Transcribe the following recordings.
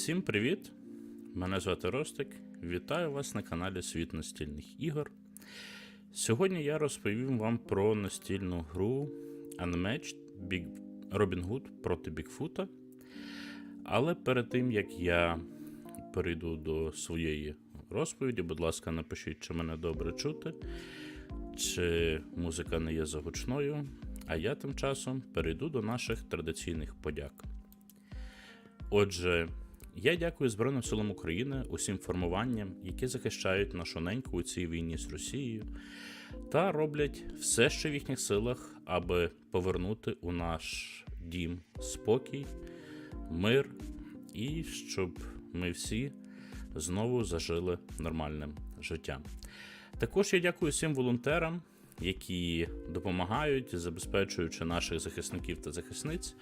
Всім привіт! Мене звати Ростик. Вітаю вас на каналі Світ настільних ігор. Сьогодні я розповім вам про настільну гру Unmatched Big Robin Hood проти Бігфута. Але перед тим як я перейду до своєї розповіді, будь ласка, напишіть, чи мене добре чути, чи музика не є загучною. А я тим часом перейду до наших традиційних подяк. Отже, я дякую Збройним силам України, усім формуванням, які захищають нашу неньку у цій війні з Росією, та роблять все, що в їхніх силах, аби повернути у наш дім спокій, мир і щоб ми всі знову зажили нормальним життям. Також я дякую всім волонтерам, які допомагають, забезпечуючи наших захисників та захисниць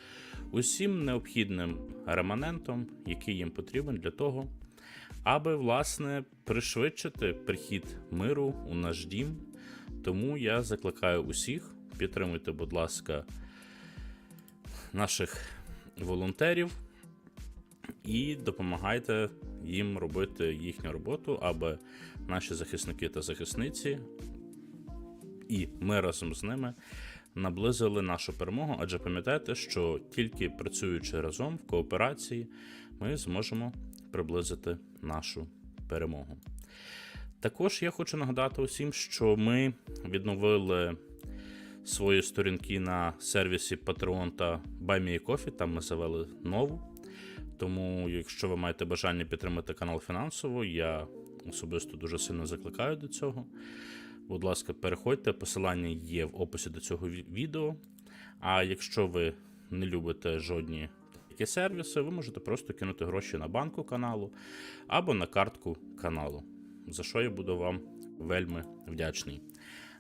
усім необхідним реманентом, який їм потрібен для того, аби власне пришвидшити прихід миру у наш дім. Тому я закликаю усіх підтримуйте, будь ласка, наших волонтерів і допомагайте їм робити їхню роботу, аби наші захисники та захисниці і ми разом з ними наблизили нашу перемогу. Адже пам'ятайте, що тільки працюючи разом в кооперації, ми зможемо приблизити нашу перемогу. Також я хочу нагадати усім, що ми відновили свої сторінки на сервісі Patreon та BuyMeACoffee, Там ми завели нову. Тому, якщо ви маєте бажання підтримати канал фінансово, я особисто дуже сильно закликаю до цього. Будь ласка, переходьте, посилання є в описі до цього відео. А якщо ви не любите жодні такі сервіси, ви можете просто кинути гроші на банку каналу або на картку каналу, за що я буду вам вельми вдячний.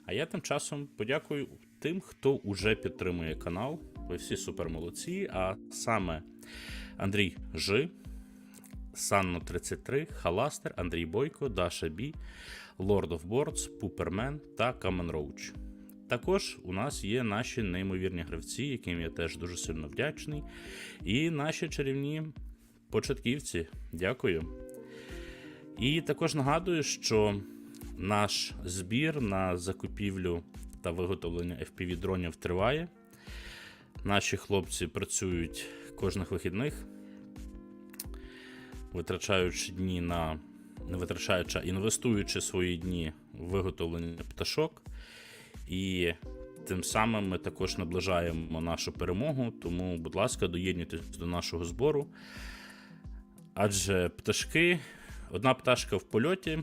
А я тим часом подякую тим, хто уже підтримує канал. Ви всі супер молодці. А саме Андрій Жи, Санно 33, Халастер, Андрій Бойко, Даша Бі, Lord of Boards, Пупермен та Камен Роуч. Також у нас є наші неймовірні гравці, яким я теж дуже сильно вдячний. І наші чарівні початківці. Дякую. І також нагадую, що наш збір на закупівлю та виготовлення FPV-дронів триває. Наші хлопці працюють кожних вихідних, витрачаючи дні на не витрачаючи, а інвестуючи свої дні в виготовлення пташок. І тим самим ми також наближаємо нашу перемогу. Тому, будь ласка, доєднуйтесь до нашого збору. Адже пташки, одна пташка в польоті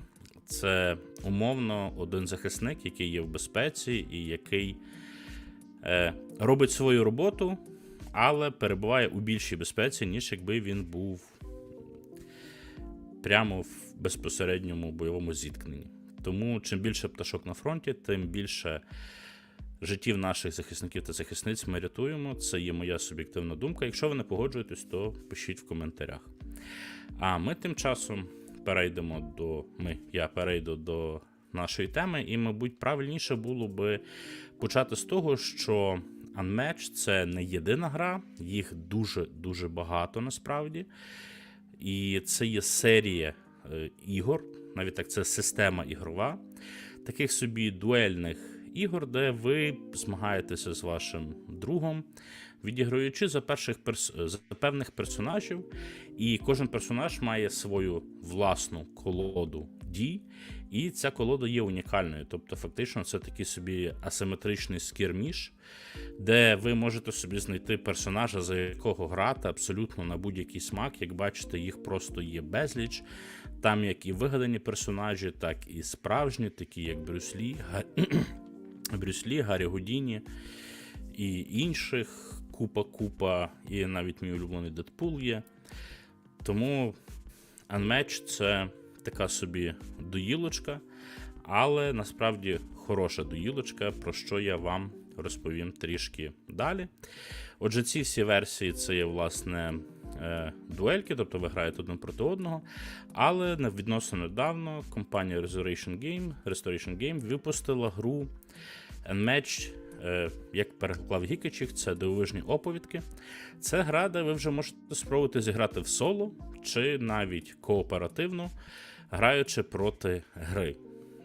це умовно один захисник, який є в безпеці і який е, робить свою роботу, але перебуває у більшій безпеці, ніж якби він був прямо в безпосередньому бойовому зіткненні. Тому чим більше пташок на фронті, тим більше життів наших захисників та захисниць ми рятуємо. Це є моя суб'єктивна думка. Якщо ви не погоджуєтесь, то пишіть в коментарях. А ми тим часом перейдемо до. Ми, я перейду до нашої теми, і, мабуть, правильніше було би почати з того, що Unmatched – це не єдина гра, їх дуже-дуже багато насправді. І це є серія е, ігор, навіть так, це система ігрова, таких собі дуельних ігор, де ви змагаєтеся з вашим другом, відіграючи за перших перс... за певних персонажів, і кожен персонаж має свою власну колоду дій, і ця колода є унікальною. Тобто, фактично, це такий собі асиметричний скірміш, де ви можете собі знайти персонажа, за якого грати абсолютно на будь-який смак. Як бачите, їх просто є безліч. Там як і вигадані персонажі, так і справжні, такі як Брюс Лі, Га... Гаррі Гудіні і інших купа-купа, і навіть мій улюблений Дедпул є. Тому Unmatched – це така собі доїлочка, але насправді хороша доїлочка, про що я вам розповім трішки далі. Отже, ці всі версії це є, власне, е, дуельки, тобто ви граєте один проти одного. Але відносно недавно компанія Restoration Game, Restoration Game випустила гру Unmatched е, як переклав Гікачих, це дивовижні оповідки. Це гра, де ви вже можете спробувати зіграти в соло чи навіть кооперативно, граючи проти гри.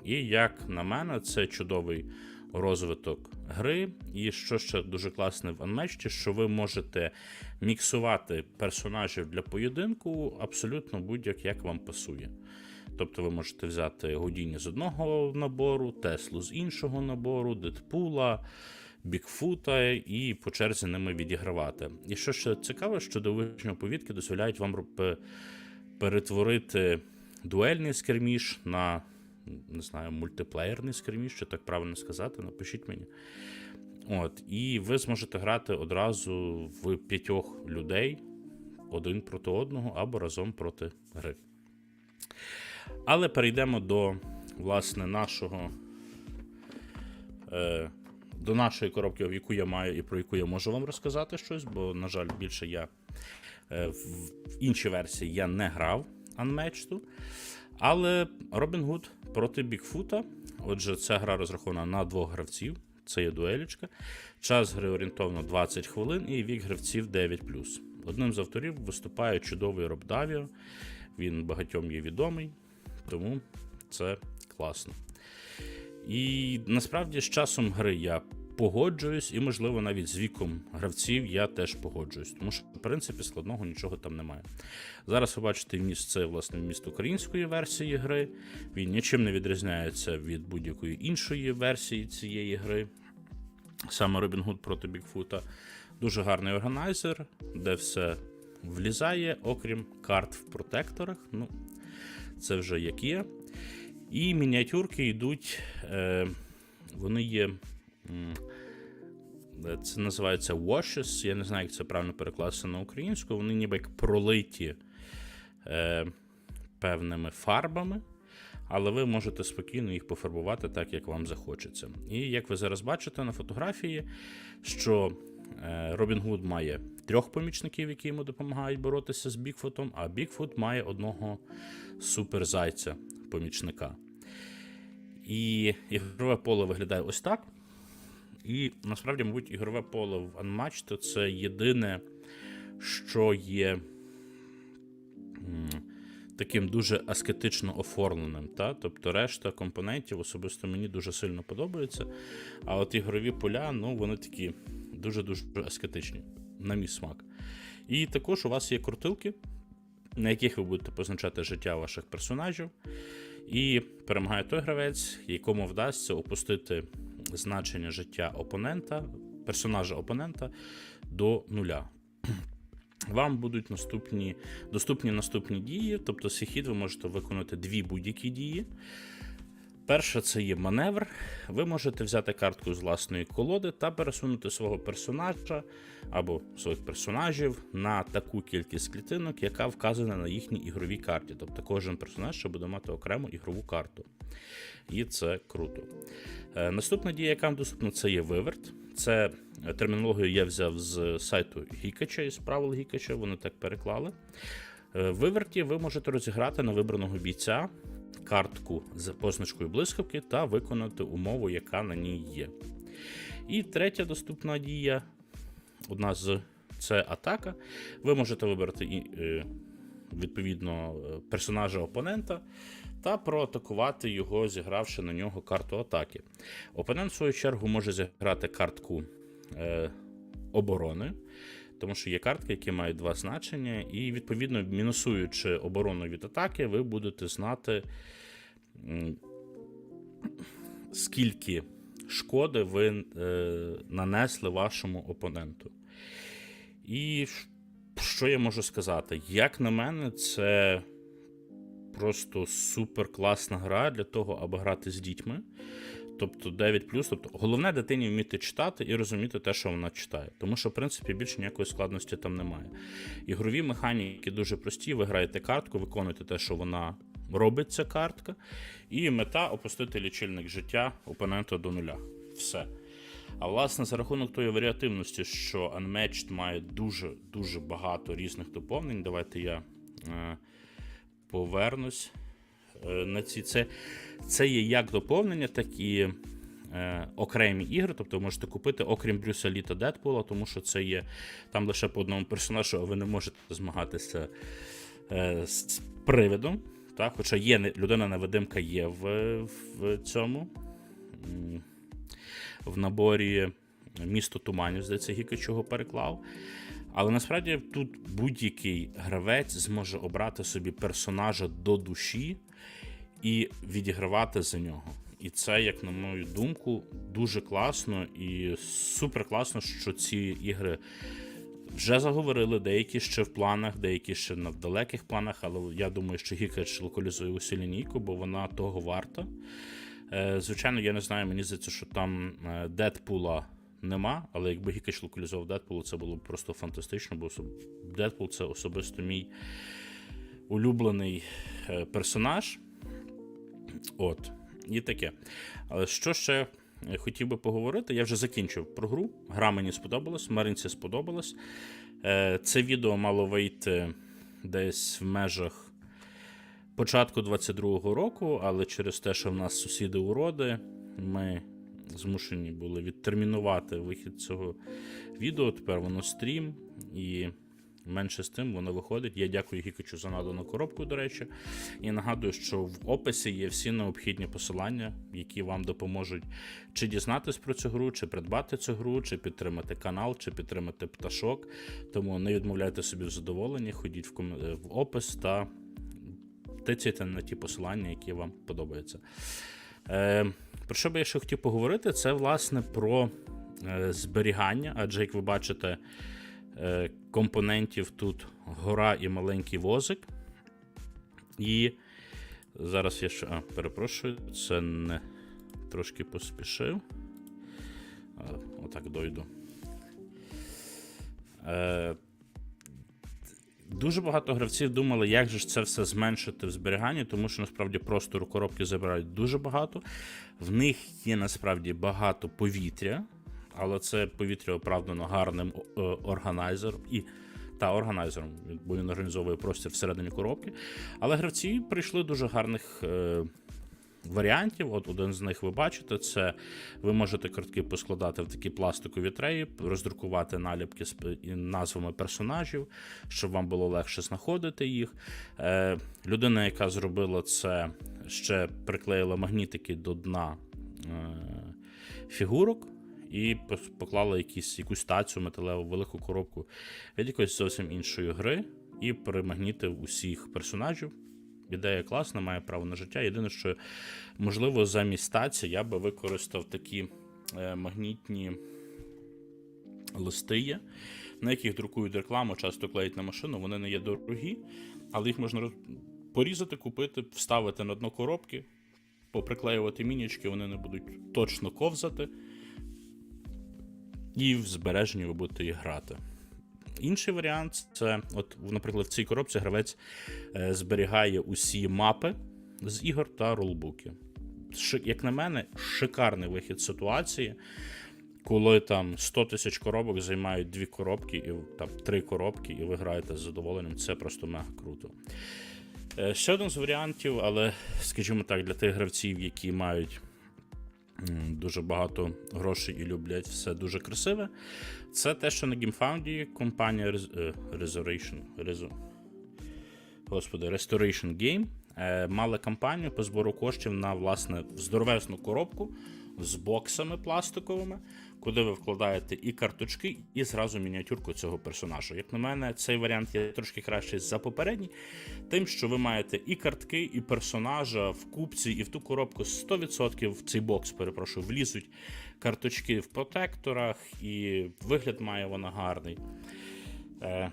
І як на мене, це чудовий розвиток гри. І що ще дуже класне в Unmatched, що ви можете міксувати персонажів для поєдинку абсолютно будь-як як вам пасує. Тобто ви можете взяти Годіні з одного набору, Теслу з іншого набору, Дедпула, Бікфута і по черзі ними відігравати. І що ще цікаве, що дивовижні оповідки дозволяють вам перетворити дуельний скерміш на не знаю, мультиплеєрний скерміш, чи так правильно сказати, напишіть мені. От, і ви зможете грати одразу в п'ятьох людей один проти одного або разом проти гри. Але перейдемо до власне нашого. Е, до нашої коробки, яку я маю і про яку я можу вам розказати щось, бо, на жаль, більше я е, в інші версії я не грав Unmatched. Але Робін Гуд проти Бікфута. Отже, ця гра розрахована на двох гравців. Це є дуелічка. Час гри орієнтовно 20 хвилин і вік гравців 9. Одним з авторів виступає чудовий Роб Давіо. Він багатьом є відомий, тому це класно. І насправді з часом гри я погоджуюсь, і, можливо, навіть з віком гравців я теж погоджуюсь, тому що, в принципі, складного нічого там немає. Зараз ви бачите вміст це власне вміст української версії гри. Він нічим не відрізняється від будь-якої іншої версії цієї гри. Саме Робін Гуд проти Бікфута. Дуже гарний органайзер, де все влізає, окрім карт в протекторах. Ну, це вже як є. І мініатюрки йдуть, е, вони є. Е, Це називається washes. Я не знаю, як це правильно перекласти на українську. Вони ніби як пролиті е, певними фарбами, але ви можете спокійно їх пофарбувати так, як вам захочеться. І як ви зараз бачите на фотографії, що е, Робін Гуд має трьох помічників, які йому допомагають боротися з Бікфутом, а Бікфут має одного суперзайця помічника. І ігрове поле виглядає ось так. І насправді, мабуть, ігрове поле в Unmatched це єдине, що є таким дуже аскетично оформленим. Та? Тобто решта компонентів особисто мені дуже сильно подобається. А от ігрові поля, ну, вони такі дуже-дуже аскетичні, на мій смак. І також у вас є крутилки, на яких ви будете позначати життя ваших персонажів. І перемагає той гравець, якому вдасться опустити значення життя опонента, персонажа опонента до нуля. Вам будуть наступні, доступні наступні дії, тобто свій хід ви можете виконати дві будь-які дії. Перша це є маневр. Ви можете взяти картку з власної колоди та пересунути свого персонажа або своїх персонажів на таку кількість клітинок, яка вказана на їхній ігровій карті. Тобто кожен персонаж ще буде мати окрему ігрову карту. І це круто. Е, Наступна дія, яка вам доступна, це є виверт. Це е, термінологію я взяв з сайту Гікача із правил Гікача, вони так переклали. Е, виверті ви можете розіграти на вибраного бійця картку з позначкою блискавки та виконати умову, яка на ній є. І третя доступна дія, одна з це атака. Ви можете вибрати е, відповідно е, персонажа опонента та проатакувати його, зігравши на нього карту атаки. Опонент, в свою чергу, може зіграти картку е, оборони. Тому що є картки, які мають два значення, і, відповідно, мінусуючи оборону від атаки, ви будете знати, скільки шкоди ви е, нанесли вашому опоненту. І що я можу сказати? Як на мене, це просто супер класна гра для того, аби грати з дітьми. Тобто 9 тобто головне дитині вміти читати і розуміти те, що вона читає. Тому що, в принципі, більше ніякої складності там немає. Ігрові механіки дуже прості. Ви граєте картку, виконуєте те, що вона робить, ця картка, і мета опустити лічильник життя опонента до нуля. Все. А власне, за рахунок тої варіативності, що Unmatched має дуже дуже багато різних доповнень. Давайте я е, повернусь на ці. Це, це є як доповнення, так і е, окремі ігри, тобто ви можете купити, окрім Брюса Лі та Дедпула, тому що це є там лише по одному персонажу, а ви не можете змагатися е, з привидом. Так? Хоча є людина-невидимка є в, в цьому. В наборі місто туманів, здається, Гікач його переклав. Але насправді тут будь-який гравець зможе обрати собі персонажа до душі і відігравати за нього. І це, як на мою думку, дуже класно і супер класно, що ці ігри вже заговорили, деякі ще в планах, деякі ще на далеких планах, але я думаю, що Гікач локалізує усю лінійку, бо вона того варта. Е, Звичайно, я не знаю, мені здається, що там Дедпула нема, але якби Гікач локалізував Дедпула, це було б просто фантастично, бо Дедпул це особисто мій улюблений е, персонаж. От, і таке. Але що ще е, хотів би поговорити? Я вже закінчив про гру. Гра мені сподобалась, Маринці сподобалась. Е, Це відео мало вийти десь в межах початку 22-го року, але через те, що в нас сусіди уроди, ми змушені були відтермінувати вихід цього відео. Тепер воно стрім, і менше з тим воно виходить. Я дякую Гікачу за надану коробку, до речі. І нагадую, що в описі є всі необхідні посилання, які вам допоможуть чи дізнатись про цю гру, чи придбати цю гру, чи підтримати канал, чи підтримати пташок. Тому не відмовляйте собі в задоволенні, ходіть в, ком... в опис та тицяйте на ті посилання, які вам подобаються. Е, про що би я ще хотів поговорити, це власне про е, зберігання, адже як ви бачите, е, компонентів тут гора і маленький возик. І зараз я ще. А, перепрошую, це не трошки поспішив. Отак дойду. Е, Дуже багато гравців думали, як же ж це все зменшити в зберіганні, тому що насправді простору коробки забирають дуже багато. В них є насправді багато повітря, але це повітря оправдано гарним е, органайзером і та органайзером, бо він організовує простір всередині коробки. Але гравці прийшли дуже гарних. Варіантів, от один з них ви бачите, це ви можете картки поскладати в такі пластикові треї, роздрукувати наліпки з назвами персонажів, щоб вам було легше знаходити їх. Е, людина, яка зробила це, ще приклеїла магнітики до дна е, фігурок і поклала якісь, якусь тацю металеву велику коробку від якоїсь зовсім іншої гри і примагнітив усіх персонажів. Ідея класна, має право на життя. Єдине, що можливо замість таці я би використав такі е, магнітні листи є, на яких друкують рекламу, часто клеять на машину. Вони не є дорогі, але їх можна порізати, купити, вставити на дно коробки, поприклеювати мінічки, вони не будуть точно ковзати. І в збереженні ви будете їх грати. Інший варіант це, от, наприклад, в цій коробці гравець е, зберігає усі мапи з ігор та рулбуки. Ши- як на мене, шикарний вихід ситуації, коли там 100 тисяч коробок займають дві коробки, і там три коробки, і ви граєте з задоволенням. Це просто мега круто. Е, Ще один з варіантів, але, скажімо так, для тих гравців, які мають дуже багато грошей і люблять все дуже красиве. Це те, що на GameFound компанія Res- е, Rezo- Господи, Restoration Game е, мала кампанію по збору коштів на власне здоровесну коробку з боксами пластиковими, куди ви вкладаєте і карточки, і зразу мініатюрку цього персонажа. Як на мене, цей варіант є трошки кращий за попередній, тим, що ви маєте і картки, і персонажа в купці, і в ту коробку 100% в цей бокс, перепрошую, влізуть карточки в протекторах, і вигляд має вона гарний. Е,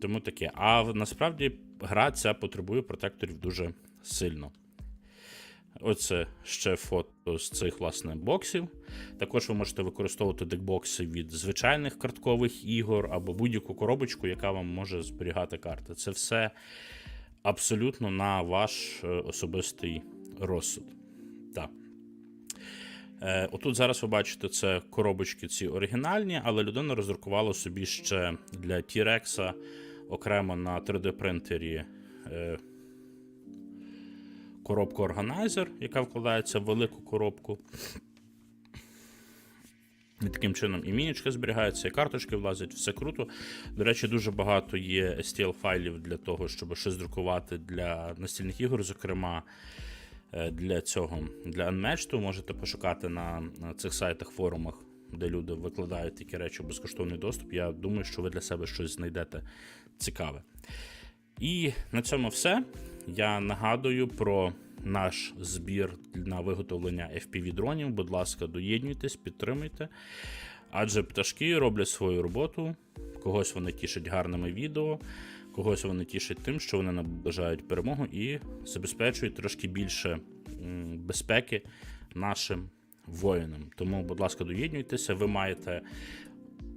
тому таке. А насправді гра ця потребує протекторів дуже сильно. Оце ще фото з цих власне боксів. Також ви можете використовувати декбокси від звичайних карткових ігор або будь-яку коробочку, яка вам може зберігати карти. Це все абсолютно на ваш е, особистий розсуд. Так. Е, Отут зараз ви бачите, це коробочки ці оригінальні, але людина роздрукувала собі ще для T-Rex окремо на 3D-принтері е, коробку органайзер, яка вкладається в велику коробку. І таким чином і мінічка зберігається, і карточки влазять, все круто. До речі, дуже багато є STL файлів для того, щоб щось друкувати для настільних ігор, зокрема е, для цього для Unmatched. Можете пошукати на, цих сайтах, форумах, де люди викладають такі речі у безкоштовний доступ. Я думаю, що ви для себе щось знайдете цікаве. І на цьому все. Я нагадую про наш збір на виготовлення FPV-дронів. Будь ласка, доєднуйтесь, підтримуйте. Адже пташки роблять свою роботу. Когось вони тішать гарними відео, когось вони тішать тим, що вони наближають перемогу і забезпечують трошки більше безпеки нашим воїнам. Тому, будь ласка, доєднуйтеся. Ви маєте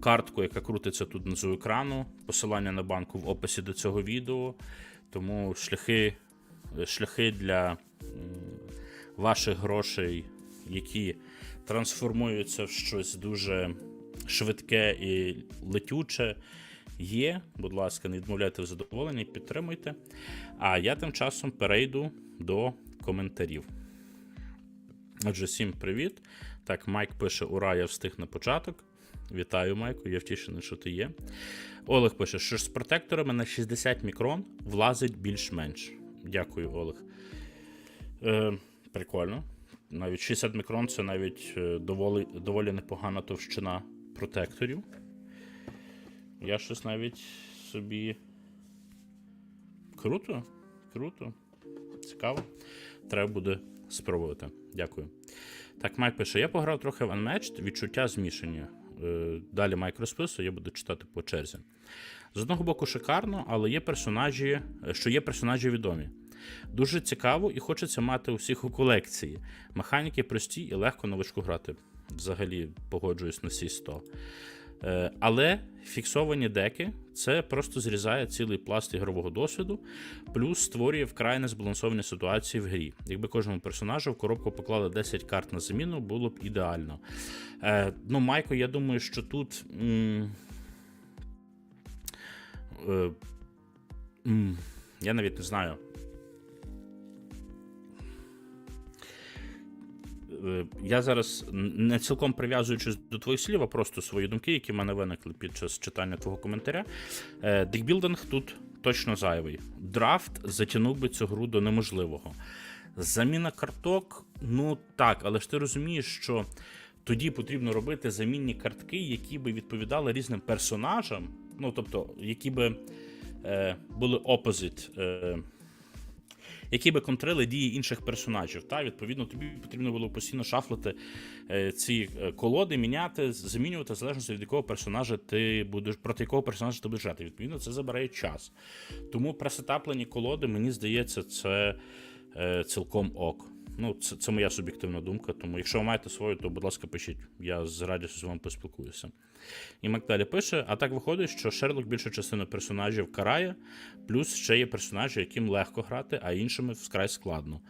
картку, яка крутиться тут внизу екрану. Посилання на банку в описі до цього відео. Тому шляхи, шляхи для ваших грошей, які трансформуються в щось дуже швидке і летюче, є. Будь ласка, не відмовляйте в задоволенні, підтримуйте. А я тим часом перейду до коментарів. Отже, всім привіт. Так, Майк пише: Ура, я встиг на початок. Вітаю, Майку, я втішений, що ти є. Олег пише, що з протекторами на 60 мікрон влазить більш-менш. Дякую, Олег. Е, прикольно. Навіть 60 мікрон це навіть е, доволі, доволі непогана товщина протекторів. Я щось навіть собі. Круто, круто. Цікаво. Треба буде спробувати. Дякую. Так, Майк пише: я пограв трохи в Unmatched, відчуття змішання. Е, Далі майкроспису, я буду читати по черзі. З одного боку, шикарно, але є персонажі, е, що є персонажі відомі. Дуже цікаво і хочеться мати усіх у колекції. Механіки прості і легко на вишку грати. Взагалі погоджуюсь на всі 100. Е, Але фіксовані деки це просто зрізає цілий пласт ігрового досвіду, плюс створює вкрай незбалансовані ситуації в грі. Якби кожному персонажу в коробку поклали 10 карт на заміну, було б ідеально. Е, Ну, Майко, я думаю, що тут. М- е, м- я навіть не знаю. Я зараз не цілком прив'язуючись до твоїх слів, а просто свої думки, які в мене виникли під час читання твого коментаря. Е, Декбілдинг тут точно зайвий. Драфт затягнув би цю гру до неможливого. Заміна карток, ну так, але ж ти розумієш, що тоді потрібно робити замінні картки, які би відповідали різним персонажам, ну тобто, які би е, були opposite, е, які би контрили дії інших персонажів. Та відповідно тобі потрібно було постійно шафлити е, ці е, колоди, міняти, замінювати в залежності від якого персонажа ти будеш проти якого персонажа ти будеш жати. Відповідно, це забирає час. Тому пресетаплені колоди, мені здається, це е, цілком ок. Ну, це, це моя суб'єктивна думка. Тому, якщо ви маєте свою, то будь ласка, пишіть. Я з радістю з вами поспілкуюся. І Мак далі пише: а так виходить, що Шерлок більшу частину персонажів карає, плюс ще є персонажі, яким легко грати, а іншими вкрай складно.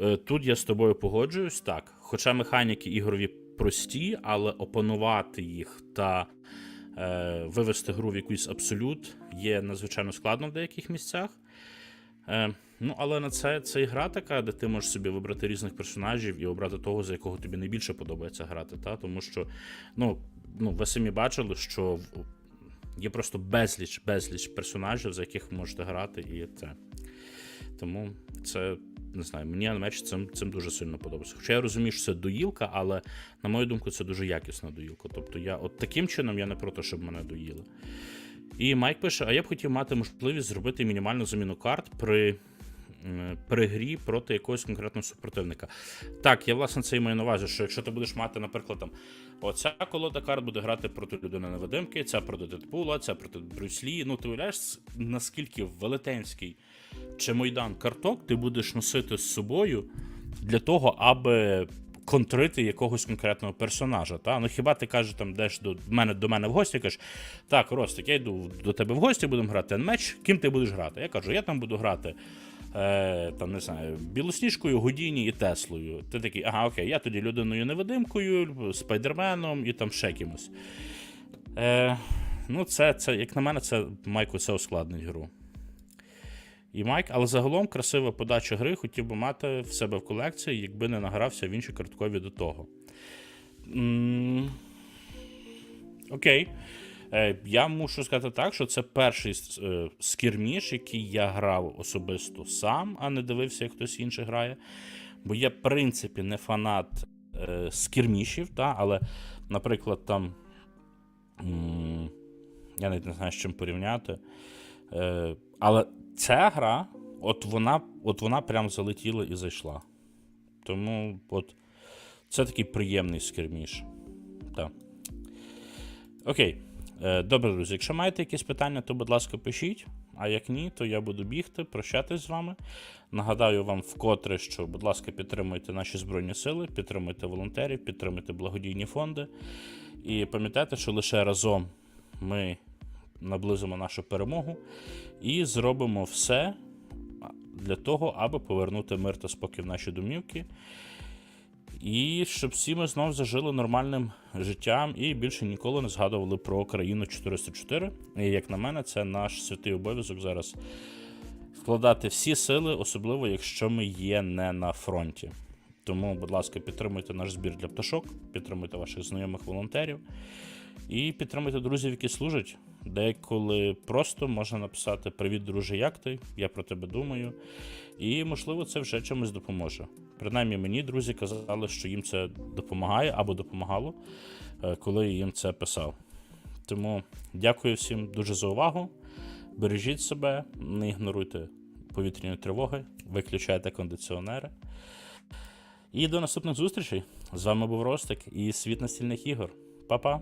Е, Тут я з тобою погоджуюсь, так. Хоча механіки ігрові прості, але опанувати їх та е, вивести гру в якийсь абсолют є надзвичайно складно в деяких місцях. Е, ну, але на це це і гра така, де ти можеш собі вибрати різних персонажів і обрати того, за якого тобі найбільше подобається грати. Та? Тому що, ну, ну, ви самі бачили, що є просто безліч, безліч персонажів, за яких ви можете грати, і це. Тому це. Не знаю, мені меч цим, цим дуже сильно подобається. Хоча я розумію, що це доїлка, але, на мою думку, це дуже якісна доїлка. Тобто я от таким чином я не проти, щоб мене доїли. І Майк пише: а я б хотів мати можливість зробити мінімальну заміну карт при, при грі проти якогось конкретного супротивника. Так, я власне це і маю на увазі, що якщо ти будеш мати, наприклад, там, оця колода карт буде грати проти людини невидимки, ця проти Дедпула, ця проти Брюслі. Ну, ти уявляєш, наскільки велетенський чи майдан карток ти будеш носити з собою для того, аби контрити якогось конкретного персонажа. Та? Ну хіба ти кажеш, там деш до мене до мене в гості, кажеш, так, Ростик, я йду до тебе в гості, будемо грати меч. Ким ти будеш грати? Я кажу, я там буду грати. Е, там не знаю, білосніжкою, Гудіні і Теслою. Ти такий, ага, окей, я тоді людиною невидимкою, спайдерменом і там ще кимось. Е, ну, це, це, як на мене, це Майку це ускладнить гру. І Майк, але загалом красива подача гри хотів би мати в себе в колекції, якби не награвся в інші карткові до того. М, Окей. Е, я мушу сказати так, що це перший е, скірміш, який я грав особисто сам, а не дивився, як хтось інший грає. Бо я, в принципі, не фанат е, скірмішів, та, але, наприклад, там. я навіть не знаю, з чим порівняти. Але ця гра, от вона, от вона прям залетіла і зайшла. Тому от, це такий приємний скірміш. Так. Окей. Е, Добре, друзі, якщо маєте якісь питання, то, будь ласка, пишіть. А як ні, то я буду бігти, прощатись з вами. Нагадаю вам вкотре, що, будь ласка, підтримуйте наші Збройні Сили, підтримуйте волонтерів, підтримуйте благодійні фонди. І пам'ятайте, що лише разом ми наблизимо нашу перемогу і зробимо все для того, аби повернути мир та спокій в наші домівки. І щоб всі ми знов зажили нормальним життям і більше ніколи не згадували про країну 404. І як на мене, це наш святий обов'язок зараз вкладати всі сили, особливо якщо ми є не на фронті. Тому, будь ласка, підтримуйте наш збір для пташок, підтримуйте ваших знайомих волонтерів і підтримуйте друзів, які служать. Деколи просто можна написати Привіт, друже, як ти? Я про тебе думаю. І, можливо, це вже чимось допоможе. Принаймні, мені друзі казали, що їм це допомагає або допомагало, е, коли їм це писав. Тому дякую всім дуже за увагу. Бережіть себе, не ігноруйте повітряні тривоги, виключайте кондиціонери. І до наступних зустрічей. З вами був Ростик і світ настільних ігор. Па-па!